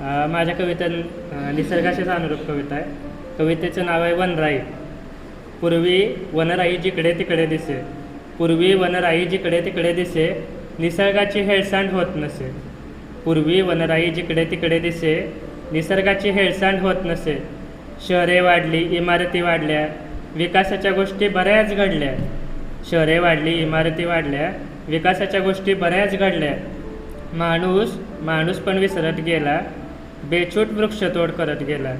माझ्या कविता निसर्गाशीच अनुरूप कविता आहे. कवितेचं नाव आहे वनराई. पूर्वी वनराई जिकडे तिकडे दिसे. पूर्वी वनराई जिकडे तिकडे दिसे निसर्गाची हेळसांड होत नसे. पूर्वी वनराई जिकडे तिकडे दिसे निसर्गाची हेळसांड होत नसे. शहरे वाढली इमारती वाढल्या विकासाच्या गोष्टी बऱ्याच घडल्या. शहरे वाढली इमारती वाढल्या विकासाच्या गोष्टी बऱ्याच घडल्या. माणूस माणूस पण विसरत गेला. बेछूट वृक्षतोड करत गेला.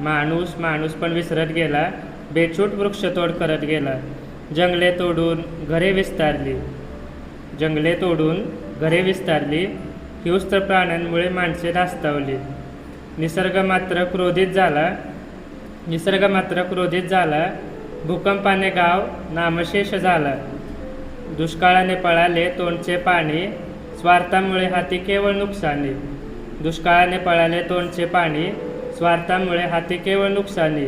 माणूस माणूस पण विसरत गेला. बेछूट वृक्षतोड करत गेला. जंगले तोडून घरे विस्तारली. जंगले तोडून घरे विस्तारली. हिंस्त्र प्राण्यांमुळे माणसे धास्तावली निसर्ग मात्र क्रोधित झाला. निसर्ग मात्र क्रोधित झाला. भूकंपाने गाव नामशेष झाला. दुष्काळाने पळाले तोंडचे पाणी. स्वार्थामुळे हाती केवळ नुकसानी. दुष्काळाने पळाले तोंडचे पाणी स्वार्थामुळे हाती केवळ नुकसानी.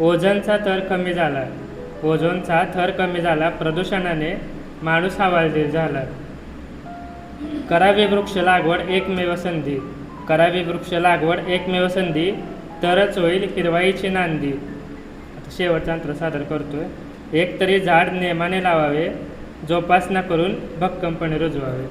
ओझोनचा थर कमी झाला. ओझोनचा थर कमी झाला प्रदूषणाने माणूस हवालदिल झाला. करावी वृक्ष लागवड एकमेव संधी. करावी वृक्ष लागवड एकमेव संधी तरच होईल हिरवाईची नांदी. आता शेवटचा अंतर सादर करतोय. एक तरी झाड नेमाने लावावे जोपासना करून भक्कमपणे रुजवावे.